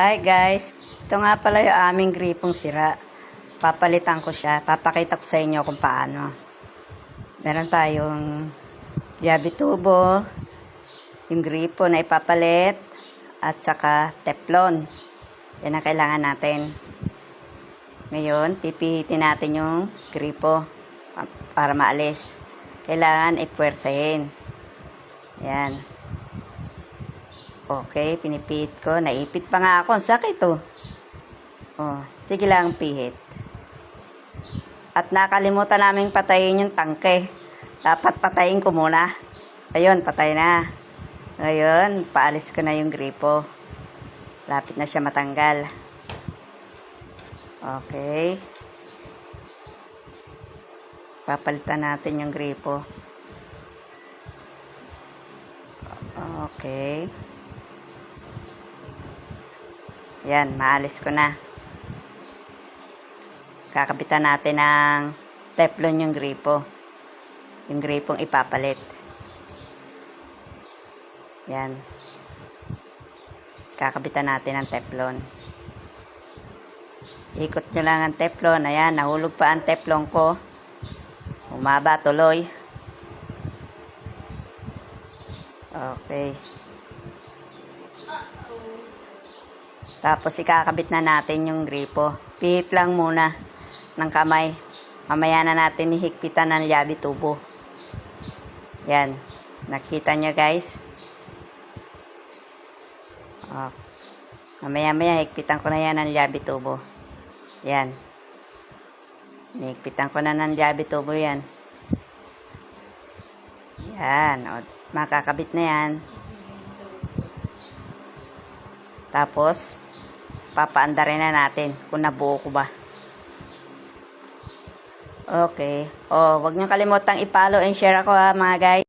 Hi guys, ito nga pala yung aming gripong sira. Papalitan ko siya, papakita ko sa inyo kung paano. Meron tayong yabi tubo, yung gripo na ipapalit, at saka teflon. Yan ang kailangan natin. Ngayon, pipihitin natin yung gripo pa- para maalis. Kailangan ipwersahin. Yan. Okay, pinipihit ko. Naipit pa nga ako. Ang sakit oh. Oh, sige lang pihit. At nakalimutan namin patayin yung tangke. Dapat patayin ko muna. Ayun, patay na. Ngayon, paalis ko na yung gripo. Lapit na siya matanggal. Okay. Papalitan natin yung gripo. Okay. Yan, maalis ko na. Kakapitan natin ng teflon yung gripo. Yung gripong ipapalit. Yan. Kakapitan natin ng teflon. Ikot nyo lang ang teflon. Ayan, nahulog pa ang teflon ko. Umaba tuloy. Okay. Tapos ikakabit na natin yung gripo. Pihit lang muna ng kamay. Mamaya na natin ihigpitan ng yabi tubo. Yan. Nakita nyo guys? Oh. Mamaya maya higpitan ko na yan ng yabi tubo. Yan. Higpitan ko na ng yabi tubo yan. Yan. O, makakabit na yan. Tapos, papaandarin na natin kung nabuo ko ba. Okay. Oh, wag niyo kalimutang i-follow and share ako ha, mga guys.